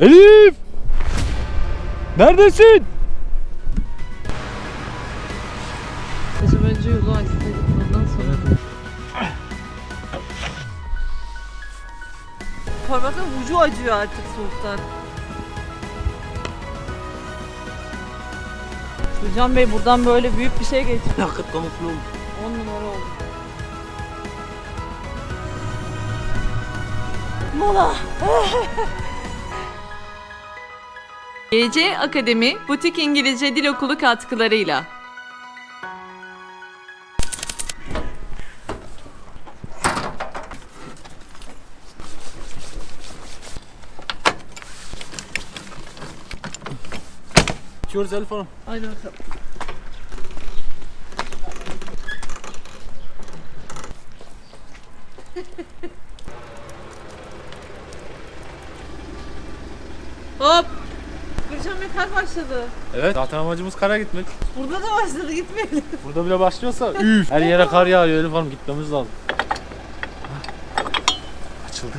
Elif! Neredesin? Bizim önce yolu açsaydık ondan sonra. Parmakların ucu acıyor artık soğuktan. Hocam Bey buradan böyle büyük bir şey geçti. Yakıt kamuflu olmuş. 10 numara oldu. Mola. GC Akademi Butik İngilizce Dil Okulu katkılarıyla İçiyoruz Elif Hanım. Haydi bakalım. Hop. Kar başladı. Evet zaten amacımız kara gitmek. Burada da başladı gitmeyelim. Burada bile başlıyorsa üf. Her yere kar yağıyor Elif Hanım gitmemiz lazım. Açıldı.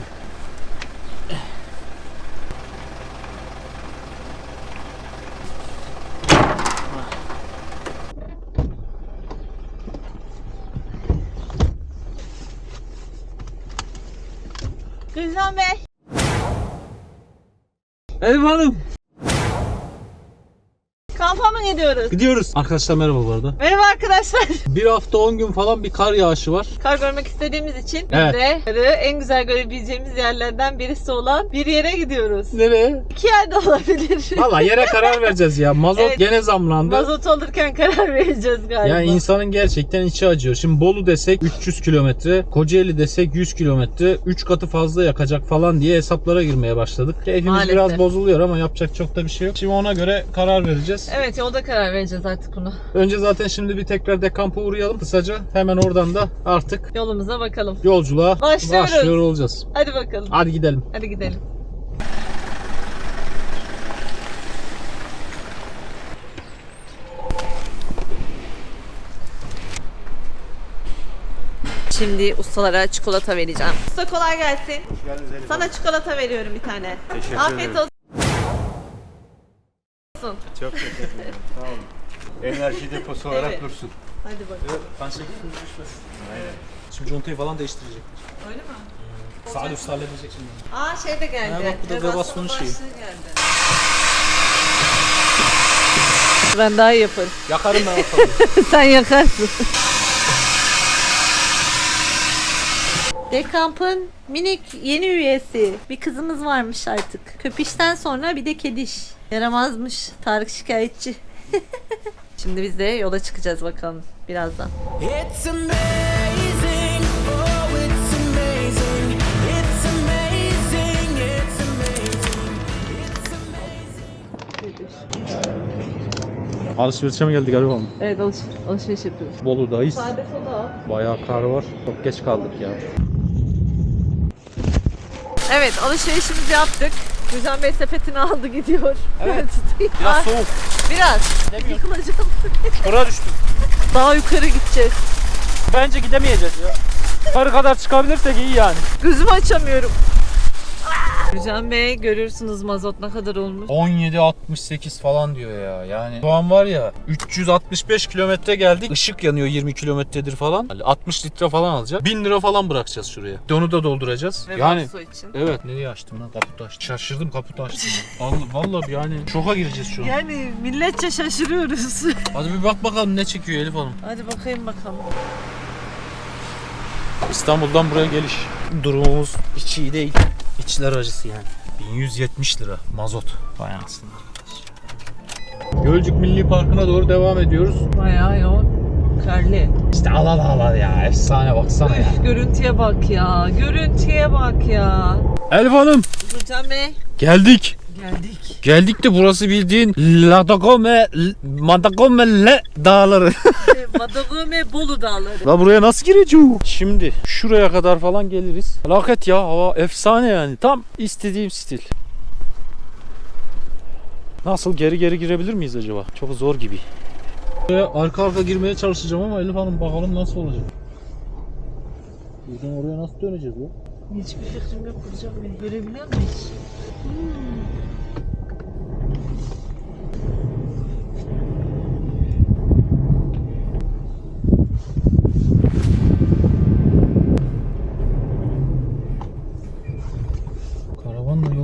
Gülcan Bey. Elif Hanım. Mı gidiyoruz? Gidiyoruz. Arkadaşlar merhaba bu arada. Merhaba arkadaşlar. Bir hafta 10 gün falan bir kar yağışı var. Kar görmek istediğimiz için biz Evet. de karı en güzel görebileceğimiz yerlerden birisi olan bir yere gidiyoruz. Nereye? İki yerde olabilir. Valla yere karar vereceğiz ya. Mazot Evet. gene zamlandı. Mazot olurken karar vereceğiz galiba. Yani insanın gerçekten içi acıyor. Şimdi Bolu desek 300 kilometre, Kocaeli desek 100 kilometre, 3 katı fazla yakacak falan diye hesaplara girmeye başladık. Keyfimiz Maalesef. biraz bozuluyor ama yapacak çok da bir şey yok. Şimdi ona göre karar vereceğiz. Evet yolda karar vereceğiz artık bunu. Önce zaten şimdi bir tekrar dekampa uğrayalım kısaca. Hemen oradan da artık Yolumuza bakalım. yolculuğa Başlıyoruz. başlıyor olacağız. Hadi bakalım. Hadi gidelim. Hadi gidelim. Şimdi ustalara çikolata vereceğim. Usta kolay gelsin. Sana çikolata veriyorum bir tane. Teşekkür Afiyet ederim. olsun. Çok teşekkür. Enerji deposu olarak Evet. dursun. Hadi bakalım. Ben çekeyim mi? Şimdi contayı falan değiştirecek. Öyle mi? Sağ üst halledecek şimdi. Aa şey de geldi. Ha, bak bu da Rezasyon Webasto'nun şeyi. başlığı geldi. Ben daha iyi yaparım. Yakarım ben ortalığı. Sen yakarsın. Dekamp'ın minik yeni üyesi. Bir kızımız varmış artık. Köpişten sonra bir de kediş. Yaramazmış. Tarık şikayetçi. Şimdi biz de yola çıkacağız bakalım birazdan. It's amazing, oh it's amazing, it's amazing, it's amazing. Alışverişe mi geldik galiba? Evet alış alışveriş yapıyoruz. Bolu'dayız. Sade soda. Bayağı kar var. Çok geç kaldık ya. Evet alışverişimizi yaptık. Gülcan Bey sepetini aldı gidiyor. Evet. Biraz soğuk. Biraz. Yıkılacağım. Kura düştüm. Daha yukarı gideceğiz. Bence gidemeyeceğiz ya. Yukarı kadar çıkabilirsek iyi yani. Gözümü açamıyorum. Gülcan Bey görüyorsunuz mazot ne kadar olmuş. 17.68 falan diyor ya. Yani şu an var ya 365 kilometre geldik. Işık yanıyor 20 kilometredir falan. Yani 60 litre falan alacak. 1000 lira falan bırakacağız şuraya. Bir de Onu da dolduracağız. Ve yani su için. Evet. Nereye açtım lan? Kaputu açtım. Şaşırdım kaputu açtım. Vallahi, vallahi yani şoka gireceğiz şu an. Yani milletçe şaşırıyoruz. Hadi bir bak bakalım ne çekiyor Elif Hanım. Hadi bakayım bakalım. İstanbul'dan buraya geliş. Durumumuz hiç iyi değil. İçler acısı yani. 1170 lira mazot. Vay anasını. Gölcük Milli Parkı'na doğru devam ediyoruz. Bayağı yoğun. Karlı. İşte al al al al ya. Efsane baksana ya. Görüntüye bak ya. Görüntüye bak ya. Elif Hanım Gülcan Bey geldik. Geldik. Geldik de burası bildiğin Ladagome, Madagome Le dağları. Madagome Bolu Dağları. La buraya nasıl gireceğim? Şimdi şuraya kadar falan geliriz. Felaket ya hava efsane yani. Tam istediğim stil. Nasıl geri geri girebilir miyiz acaba? Çok zor gibi. Arka arka girmeye çalışacağım ama Elif Hanım bakalım nasıl olacak. Buradan oraya nasıl döneceğiz ya? Hiçbir fikrim yok Gülcan Bey. Görebiliyor muyuz? Hmm.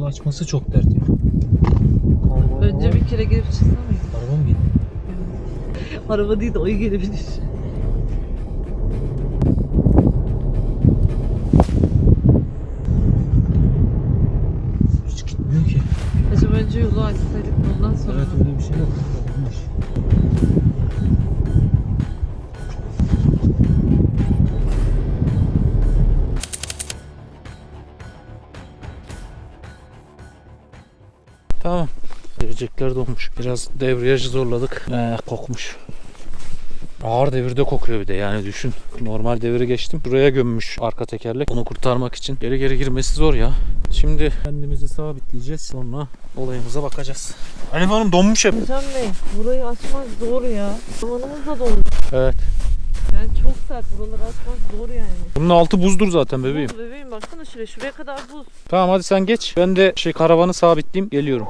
Açması çok dert ya. Önce bir kere girip çıksana mı? Araba mı gitti? Araba değil de ayı gelebilir. Biraz debriyajı zorladık. Ee, kokmuş. Ağır devirde kokuyor bir de yani düşün. Normal deviri geçtim. Buraya gömmüş arka tekerlek. Onu kurtarmak için. Geri geri girmesi zor ya. Şimdi kendimizi sabitleyeceğiz. Sonra olayımıza bakacağız. Elif Hanım donmuş hep. Hocam Bey burayı açmak zor ya. Zamanımız da dolmuş. Evet. Yani çok sert buraları açmak zor yani. Bunun altı buzdur zaten bebeğim. Buz bebeğim baksana şuraya şuraya kadar buz. Tamam hadi sen geç. Ben de şey karavanı sabitleyeyim geliyorum.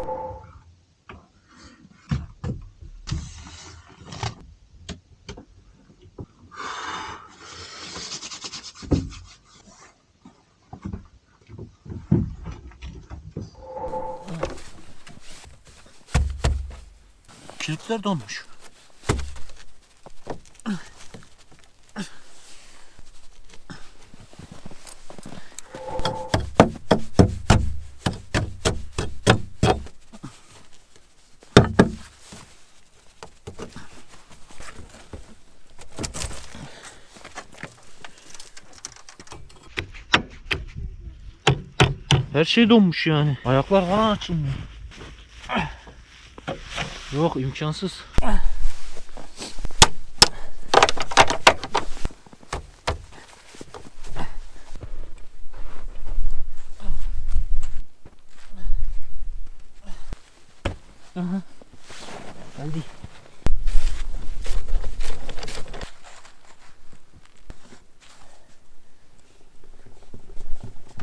Kilitler donmuş. Her şey donmuş yani. Ayaklar falan açılmıyor. Yok imkansız. Aha. Hadi.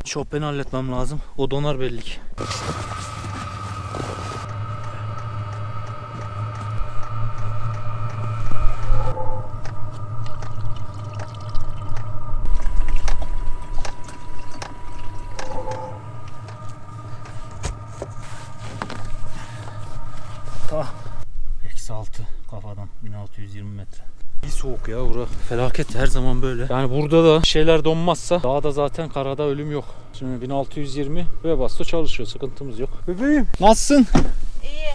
Chopin'i halletmem lazım. O donar belli ki. Ta. Eksi altı kafadan 1620 metre. İyi soğuk ya bura. Felaket her zaman böyle. Yani burada da şeyler donmazsa dağda zaten karada ölüm yok. Şimdi 1620 ve basto çalışıyor. Sıkıntımız yok. Bebeğim. Nasılsın? İyi.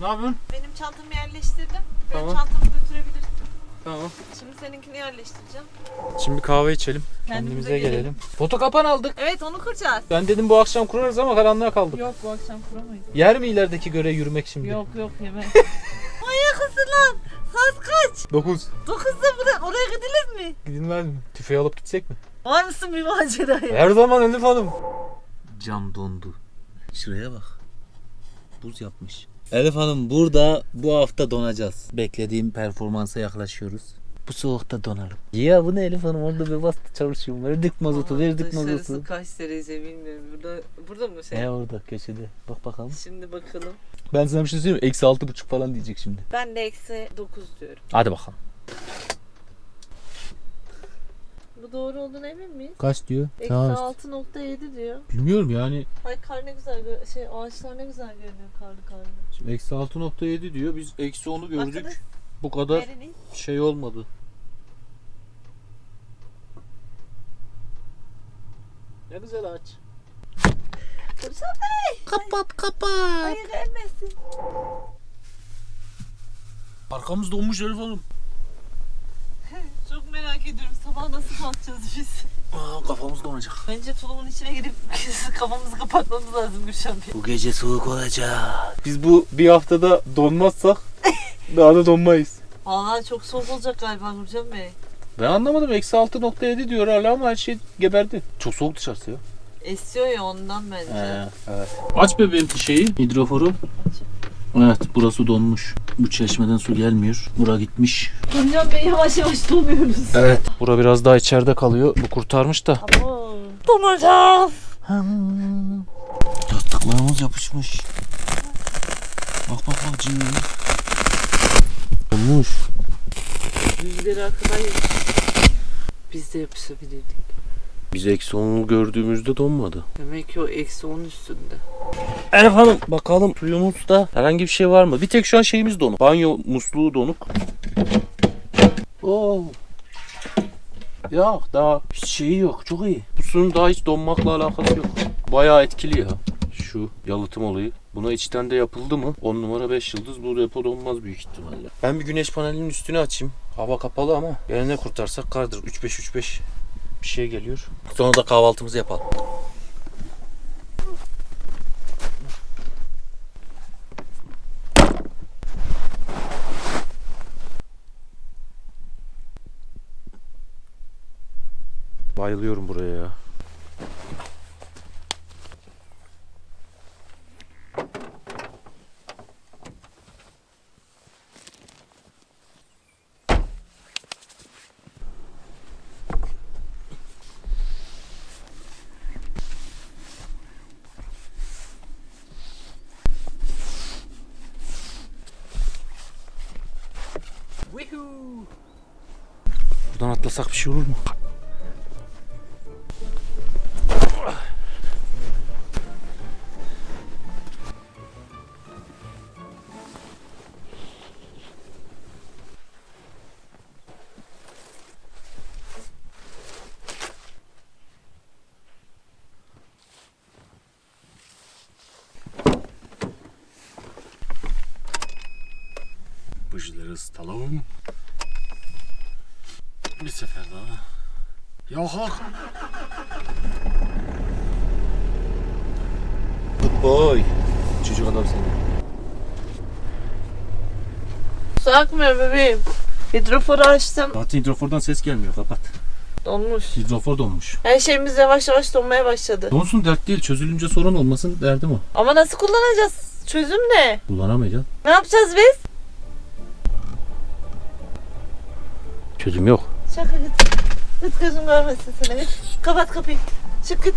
Ne yapıyorsun? Benim çantamı yerleştirdim. Benim Tamam. çantamı götürebilirsin. Tamam. Şimdi seninkini yerleştireceğim. Şimdi kahve içelim. Kendimize Kendimize gelelim. gelelim. Foto kapan aldık. Evet onu kuracağız. Ben dedim bu akşam kurarız ama karanlığa kaldık. Yok bu akşam kuramayız. Yer mi ilerideki göre yürümek şimdi? Yok yok yeme. Manyak mısın lan? Saat kaç? 9. 9'da buraya, oraya gidilir mi? Gidilmez mi? Tüfeği alıp gitsek mi? Var mısın bir maceraya? Her zaman Elif Hanım. Cam dondu. Şuraya bak. Buz yapmış. Elif Hanım burada bu hafta donacağız. Beklediğim performansa yaklaşıyoruz. Bu soğukta donarım. Ya bu ne Elif Hanım orada bir bastı çalışıyorum. Verdik mazotu verdik mazotu. kaç derece bilmiyorum. Burada burada mı şey? He orada köşede. Bak bakalım. Şimdi bakalım. Ben sana bir şey söyleyeyim mi? Eksi altı buçuk falan diyecek şimdi. Ben de eksi 9 diyorum. Hadi bakalım. Bu doğru olduğuna emin miyiz? Kaç diyor? Eksi 6.7 diyor. Bilmiyorum yani. Ay kar ne güzel gö- şey ağaçlar ne güzel görünüyor karlı karlı. Şimdi eksi 6.7 diyor. Biz eksi 10'u gördük. Bakınız Bu kadar nereniz? şey olmadı. Ne güzel ağaç. Kırsana Bey. Kapat kapat. Hayır gelmesin. Arkamız donmuş Elif Hanım. Çok merak ediyorum sabah nasıl kalkacağız biz? Aa, kafamız donacak. Bence tulumun içine girip kafamızı kapatmamız lazım Gülşen Bey. Bu gece soğuk olacak. Biz bu bir haftada donmazsak daha da donmayız. Vallahi çok soğuk olacak galiba Gülşen Bey. Ben anlamadım. Eksi 6.7 diyor hala ama her şey geberdi. Çok soğuk dışarısı ya. Esiyor ya ondan bence. evet. Aç bebeğim şeyi, hidroforu. Evet, burası donmuş. Bu çeşmeden su gelmiyor. Bura gitmiş. Gülşen Bey yavaş yavaş donuyoruz. Evet. Bura biraz daha içeride kalıyor. Bu kurtarmış da. Ama donacağız. Yastıklarımız yapışmış. Bak bak bak cimri. Donmuş. Yüzleri arkadan Biz de yapışabilirdik. Biz eksi 10'u gördüğümüzde donmadı. Demek ki o eksi 10 üstünde. Elif Hanım bakalım suyumuzda herhangi bir şey var mı? Bir tek şu an şeyimiz donuk. Banyo musluğu donuk. Oo. Yok daha hiç şeyi yok. Çok iyi. Bu suyun daha hiç donmakla alakası yok. Bayağı etkili ya. Şu yalıtım olayı. Buna içten de yapıldı mı? 10 numara 5 yıldız bu depo donmaz büyük ihtimalle. Ben bir güneş panelinin üstünü açayım. Hava kapalı ama yani ne kurtarsak kardır. 3-5-3-5 bir şey geliyor. Sonra da kahvaltımızı yapalım. Bayılıyorum buraya ya. Atlasak bir şey olur mu? Bujileri ısıtalım. Bir sefer daha. Ya hak. Good boy. Çocuk adam seni. Su akmıyor bebeğim. Hidroforu açtım. Zaten hidrofordan ses gelmiyor kapat. Donmuş. Hidrofor donmuş. Her şeyimiz yavaş yavaş donmaya başladı. Donsun dert değil çözülünce sorun olmasın derdim o. Ama nasıl kullanacağız? Çözüm ne? Kullanamayacağız. Ne yapacağız biz? Çözüm yok. Şaka git. Git gözüm görmesin seni. Kapat kapıyı. Çık git.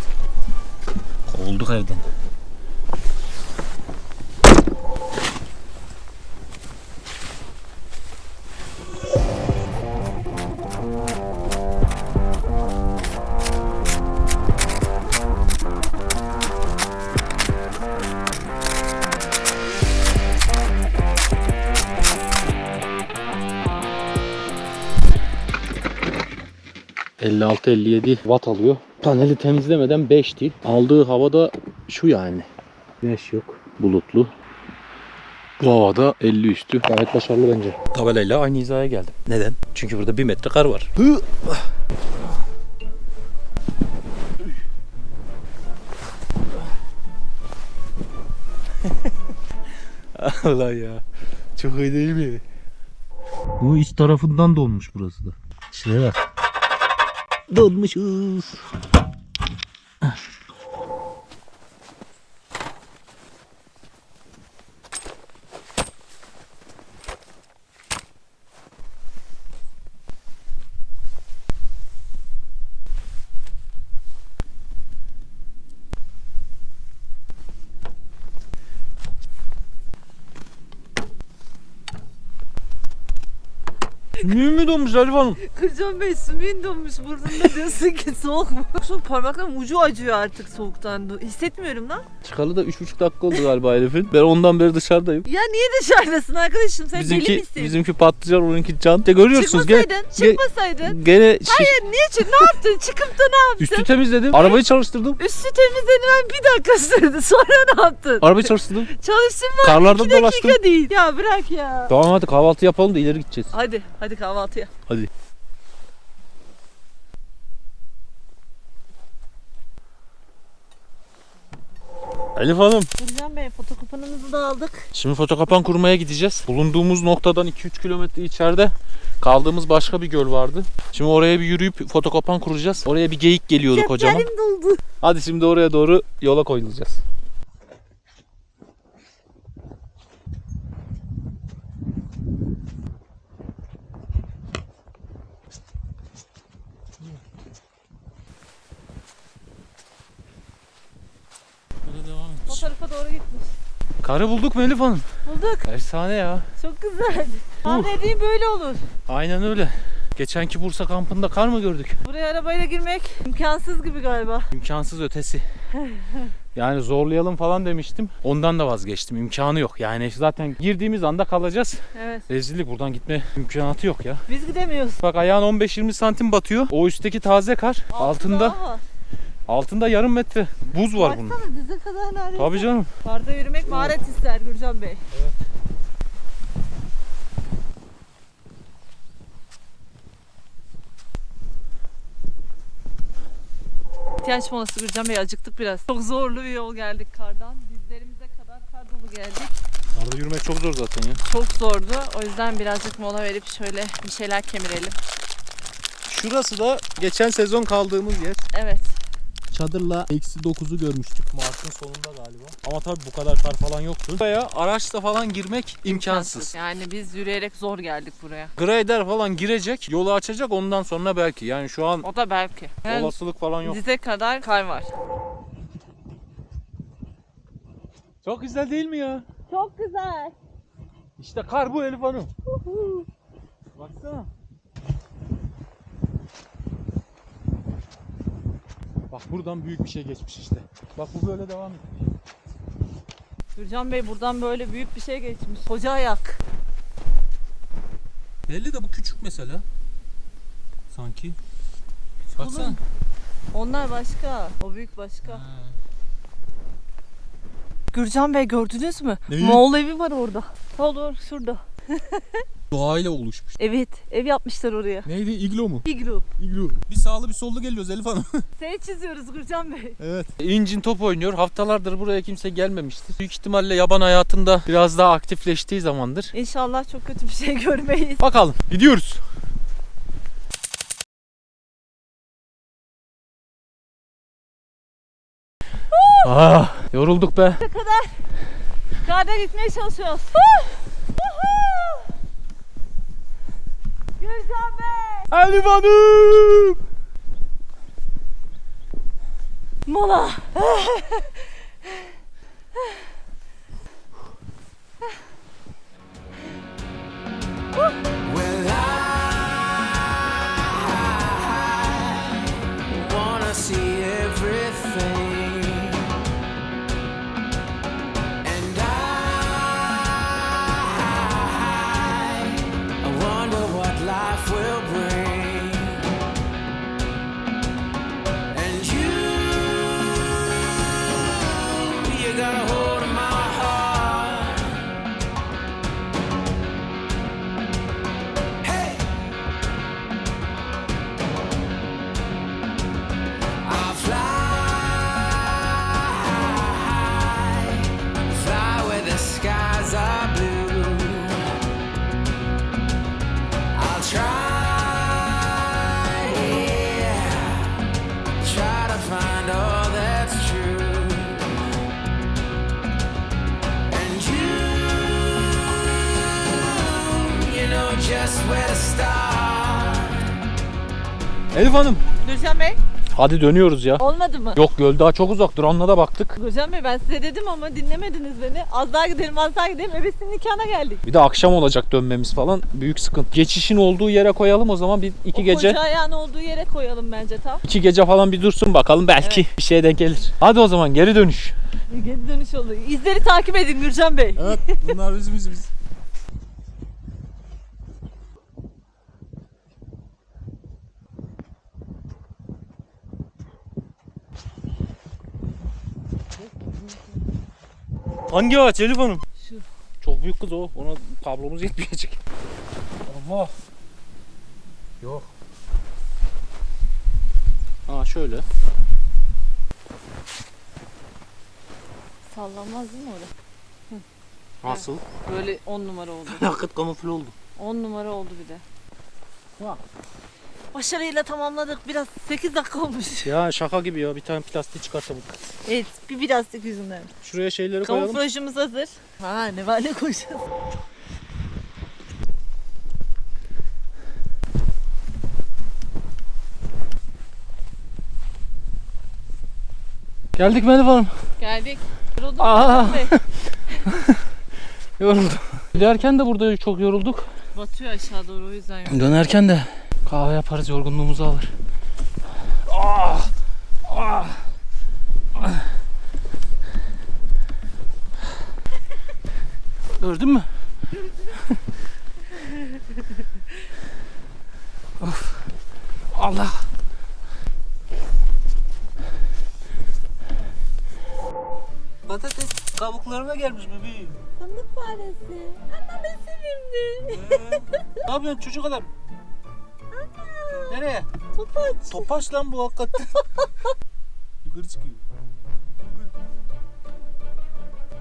Kovulduk evden. ...56-57 watt alıyor. Paneli temizlemeden 5 değil. Aldığı havada şu yani. Güneş yok. Bulutlu. Bu havada 50 üstü. Gayet başarılı bence. Tabelayla aynı hizaya geldim. Neden? Çünkü burada bir metre kar var. Hı! Allah ya. Çok iyi değil mi? Bu iç tarafından donmuş burası da. Şuraya bak. Donmuşuz. Sümüğün mü donmuş Elif Hanım? Kırcan Bey sümüğün donmuş burnunda diyorsun ki soğuk mu? Şu parmaklarım ucu acıyor artık soğuktan. Hissetmiyorum lan. Çıkalı da 3,5 dakika oldu galiba Elif'in. Ben ondan beri dışarıdayım. Ya niye dışarıdasın arkadaşım? Sen deli bizimki misin? bizimki patlıcan, onunki can. De görüyorsunuz gene. Çıkmasaydın, çıkmasaydın. Gene şiş- Hayır niye çık? Ne yaptın? Çıkıp da ne yaptın? üstü temizledim. Arabayı çalıştırdım. Üstü temizlenen bir dakika sürdü. Sonra ne yaptın? Arabayı çalıştırdım. Çalıştın mı? Karlarda İki dakika dolaştım. değil. Ya bırak ya. Tamam hadi kahvaltı yapalım da ileri gideceğiz. Hadi, hadi kahvaltıya. Hadi. Elif Hanım. Kırcan Bey fotokopanımızı da aldık. Şimdi fotokapan kurmaya gideceğiz. Bulunduğumuz noktadan 2-3 kilometre içeride kaldığımız başka bir göl vardı. Şimdi oraya bir yürüyüp fotokapan kuracağız. Oraya bir geyik geliyordu kocaman. Ceplerim doldu. Hadi şimdi oraya doğru yola koyulacağız. O tarafa doğru gitmiş. Karı bulduk mu Elif Hanım? Bulduk. Efsane ya. Çok güzel. Tahmin ettiğim böyle olur. Aynen öyle. Geçenki Bursa kampında kar mı gördük? Buraya arabayla girmek imkansız gibi galiba. İmkansız ötesi. Yani zorlayalım falan demiştim. Ondan da vazgeçtim. İmkanı yok. Yani zaten girdiğimiz anda kalacağız. Evet. Rezillik buradan gitme imkanı yok ya. Biz gidemiyoruz. Bak ayağın 15-20 santim batıyor. O üstteki taze kar. Altında Aa, altında yarım metre buz var bunun. Baksana dize kadar neredeyse. Tabii canım. Karda yürümek maharet ister Gürcan Bey. İhtiyaç molası Gürcan Bey acıktık biraz. Çok zorlu bir yol geldik kardan. Dizlerimize kadar kar dolu geldik. Karda yürümek çok zor zaten ya. Çok zordu. O yüzden birazcık mola verip şöyle bir şeyler kemirelim. Şurası da geçen sezon kaldığımız yer. Evet. Çadırla eksi 9'u görmüştük Mart'ın sonunda galiba. Ama tabii bu kadar kar falan yoktu. Buraya araçla falan girmek imkansız. Yani biz yürüyerek zor geldik buraya. Grader falan girecek, yolu açacak ondan sonra belki. Yani şu an O da belki. Yani olasılık falan yok. dize kadar kar var. Çok güzel değil mi ya? Çok güzel. İşte kar bu Elif Hanım. Baksana. Bak buradan büyük bir şey geçmiş işte. Bak bu böyle devam etmiş. Gürcan Bey buradan böyle büyük bir şey geçmiş. Koca ayak. Belli de bu küçük mesela. Sanki. Baksana. Onlar başka. O büyük başka. Gürcan Bey gördünüz mü? Neyi? Moğol evi var orada. Olur şurada. Doğayla oluşmuş. Evet ev yapmışlar oraya. Neydi? İglo mu? Iglu. İglo. Bir sağlı bir sollu geliyoruz Elif Hanım. Seni çiziyoruz Gürcan Bey. evet. İncin top oynuyor. Haftalardır buraya kimse gelmemiştir. Büyük ihtimalle yaban hayatında biraz daha aktifleştiği zamandır. İnşallah çok kötü bir şey görmeyiz. Bakalım. Gidiyoruz. ah, yorulduk be. Karda gitmeye çalışıyoruz. Gürcan Bey. Elif Hanım. Elif Hanım. Gürcan Bey Hadi dönüyoruz ya. olmadı mı? Yok göl daha çok uzak. Drone'la da baktık. Gürcan Bey ben size dedim ama dinlemediniz beni. Az daha gidelim az daha gidelim. Ebesinin nikahına geldik. Bir de akşam olacak dönmemiz falan. Büyük sıkıntı. Geçişin olduğu yere koyalım o zaman bir iki o gece. koca ayağın olduğu yere koyalım bence tam. iki gece falan bir dursun bakalım belki bir şeye denk gelir. Hadi o zaman geri dönüş. Geri dönüş olur. İzleri takip edin Gürcan Bey. Evet bunlar bizim izimiz. Hangi ağaç Elif Hanım? Şu. Çok büyük kız o. Ona kablomuz yetmeyecek. Allah. Yok. Aa şöyle. Sallanmaz değil mi orada? Nasıl? Böyle 10 numara oldu. Yakıt kamufle oldu. 10 numara oldu bir de. Bak. Başarıyla tamamladık. Biraz 8 dakika olmuş. Ya şaka gibi ya bir tane plastik çıkartalım. Evet bir plastik yüzünden. Şuraya şeyleri koyalım. Kamuflajımız hazır. Ha ne var ne koyacağız. Geldik mi Elif Hanım? Geldik. Yorulduk Aa. Yoruldum. Giderken de burada çok yorulduk. Batıyor aşağı doğru o yüzden yok. Dönerken de Kahve yaparız yorgunluğumuzu alır. Ah! Ah! Ah! Gördün mü? of. Allah. Patates kabuklarına gelmiş bebeğim. Fındık faresi. Anam ne sevimli. Ne yapıyorsun çocuk adam? Nereye? Topaç. Topaç lan bu hakikaten. Yukarı çıkıyor.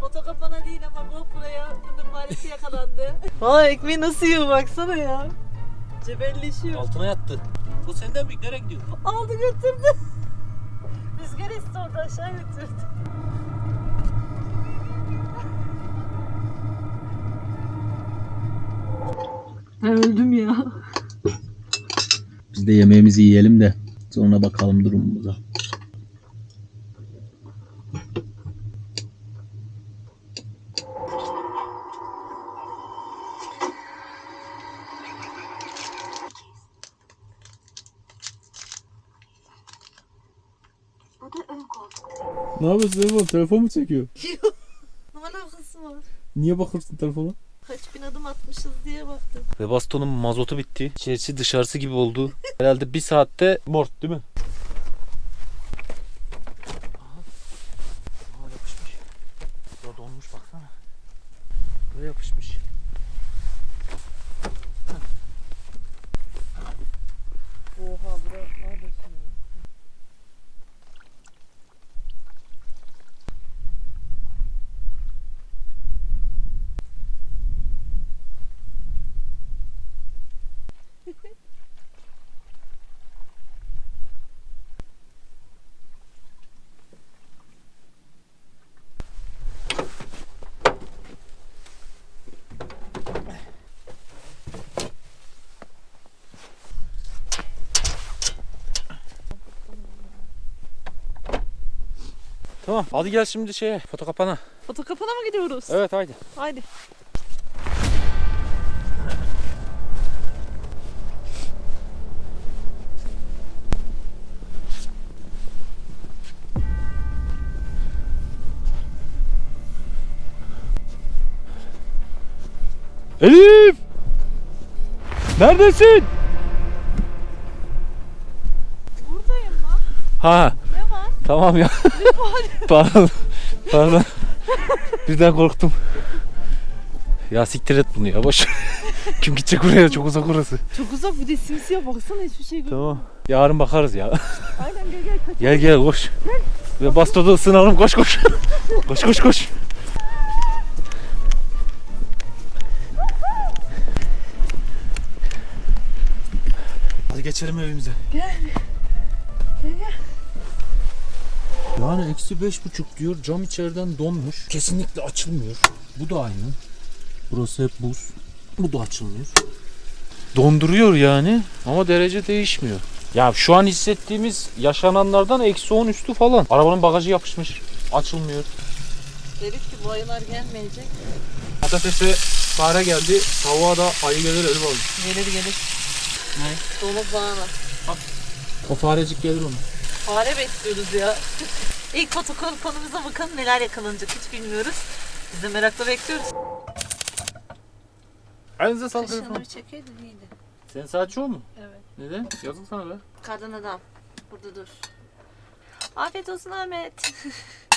Foto kapana değil ama GoPro'ya fındık faresi yakalandı. Aa ekmeği nasıl yiyor baksana ya. Cebelleşiyor. Altına yattı. Bu senden büyük nereye gidiyor? Aldı götürdü. Rüzgar esti orada aşağı götürdü. Ben öldüm ya. De yemeğimizi yiyelim de sonra bakalım durumumuza. Ne yapıyorsun telefon? Telefon mu çekiyor? Ne alakası var? Niye bakırsın telefona? Atmışız diye baktım. Ve bastonun mazotu bitti. İçerisi dışarısı gibi oldu. Herhalde bir saatte mort değil mi? Tamam. Hadi gel şimdi şeye foto kapana. Foto kapana mı gidiyoruz? Evet haydi. Haydi. Elif! Neredesin? Buradayım lan. Ha. Tamam ya. Pardon. Pardon. Birden korktum. Ya siktir et bunu ya boş. Kim gidecek oraya çok uzak orası. Çok uzak bir de simsiyah baksana hiçbir şey görmüyorum. Tamam. Yarın bakarız ya. Aynen gel gel kaç. Gel gel koş. Ve bastonda ısınalım koş koş. koş koş koş. Hadi geçelim evimize. Gel. Gel gel. Yani eksi beş buçuk diyor. Cam içeriden donmuş. Kesinlikle açılmıyor. Bu da aynı. Burası hep buz. Bu da açılmıyor. Donduruyor yani ama derece değişmiyor. Ya şu an hissettiğimiz yaşananlardan eksi 10 üstü falan. Arabanın bagajı yapışmış. Açılmıyor. Dedik ki bu ayılar gelmeyecek. Patatese fare geldi. Tavuğa da ayı gelir ölü olur. Gelir gelir. Ne? Domuz bana. O farecik gelir onu. Fare besliyoruz ya. İlk fotokonumuza bakalım neler yakalanacak hiç bilmiyoruz. Biz de merakla bekliyoruz. Elinize sağlık. Bir çekeydin iyiydi. Sen saatçi o mu? Evet. Neden? Yazık sana be. Kardan adam. Burada dur. Afiyet olsun Ahmet.